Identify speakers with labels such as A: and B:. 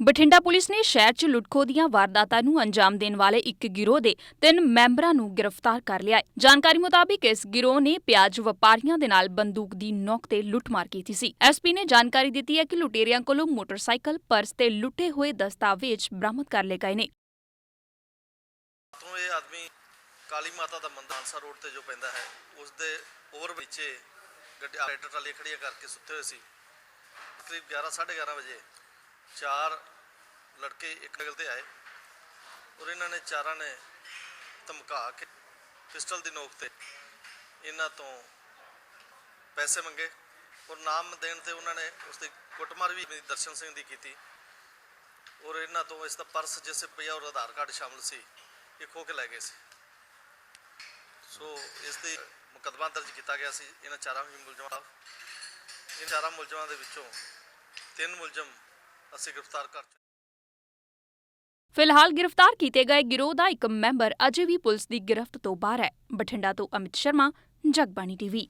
A: Bathinda police ਨੇ ਸ਼ਹਿਰ 'ਚ ਲੁੱਟਖੋ ਦੀਆਂ ਵਾਰਦਾਤਾਂ ਨੂੰ ਅੰਜਾਮ ਦੇਣ ਵਾਲੇ ਇੱਕ ਗਿਰੋਹ ਦੇ ਤਿੰਨ ਮੈਂਬਰਾਂ ਨੂੰ ਗ੍ਰਿਫਤਾਰ ਕਰ ਲਿਆ ਹੈ। ਜਾਣਕਾਰੀ ਮੁਤਾਬਿਕ ਇਸ ਗਿਰੋਹ ਨੇ ਪਿਆਜ਼ ਵਪਾਰੀਆਂ ਦੇ ਨਾਲ ਬੰਦੂਕ ਦੀ ਨੋਕ ਤੇ ਲੁੱਟਮਾਰ ਕੀਤੀ ਸੀ। ਐਸਪੀ ਨੇ ਜਾਣਕਾਰੀ ਦਿੱਤੀ ਹੈ ਕਿ ਲੁਟੇਰਿਆਂ ਕੋਲੋਂ ਮੋਟਰਸਾਈਕਲ, ਪਰਸ ਤੇ ਲੁੱਟੇ ਹੋਏ ਦਸਤਾਵੇਜ਼ ਬਰਾਮਦ ਕਰ ਲਏ ਗਏ ਨੇ।
B: ਤੋਂ ਇਹ ਆਦਮੀ ਕਾਲੀ ਮਾਤਾ ਦਾ ਮੰਦਰ ਰੋਡ ਤੇ ਜੋ ਪੈਂਦਾ ਹੈ ਉਸ ਦੇ ਓਵਰ ਵਿੱਚੇ ਗੱਡੀ ਆਪਰੇਟਰ ਖੜੀਆਂ ਕਰਕੇ ਸੁੱਤੇ ਹੋਏ ਸੀ ਕਰੀਬ 11 11:30 ਵਜੇ ਚਾਰ ਲੜਕੇ ਇੱਕ ਨਗਲ ਤੇ ਆਏ ਔਰ ਇਹਨਾਂ ਨੇ ਚਾਰਾਂ ਨੇ ਧਮਕਾ ਕੇ ਪਿਸਟਲ ਦੀ ਨੋਕ ਤੇ ਇਹਨਾਂ ਤੋਂ ਪੈਸੇ ਮੰਗੇ ਔਰ ਨਾਮ ਦੇਣ ਤੇ ਉਹਨਾਂ ਨੇ ਉਸ ਦੀ ਕੁੱਟਮਾਰ ਵੀ ਦਰਸ਼ਨ ਸਿੰਘ ਦੀ ਕੀਤੀ ਔਰ ਇਹਨਾਂ ਤੋਂ ਇਸ ਦਾ ਪਰਸ ਜਿਸ 'ਚ ਪਿਆ ਔਰ ਆਧਾਰ ਕਾਰਡ ਸ਼ਾਮਲ ਸੀ, ਇਹ ਖੋ ਕੇ ਲੈ ਗਏ ਸੀ। ਸੋ ਇਸ ਦੇ ਮੁਕੱਦਮਾ ਦਰਜ ਕੀਤਾ ਗਿਆ ਸੀ। ਇਹਨਾਂ ਚਾਰਾਂ ਹੀ ਮੁਲਜ਼ਮਾਂ ਦਾ ਇਹ ਚਾਰਾਂ ਮੁਲਜ਼ਮਾਂ ਦੇ ਵਿੱਚੋਂ ਤਿੰਨ ਮੁਲਜ਼ਮ ਅਸੀਂ ਗ੍ਰਿਫਤਾਰ ਕਰ ਚੁੱਕੇ
A: ਫਿਲਹਾਲ ਗ੍ਰਿਫਤਾਰ ਕੀਤੇ ਗਏ ਗਿਰੋਹ ਦਾ ਇੱਕ ਮੈਂਬਰ ਅਜੇ ਵੀ ਪੁਲਿਸ ਦੀ ਗ੍ਰਿਫ਼ਤ ਤੋਂ ਬਾਹਰ ਹੈ। ਬਠਿੰਡਾ ਤੋਂ ਅਮਿਤ ਸ਼ਰਮਾ, ਜਗਬਾਣੀ ਟੀਵੀ।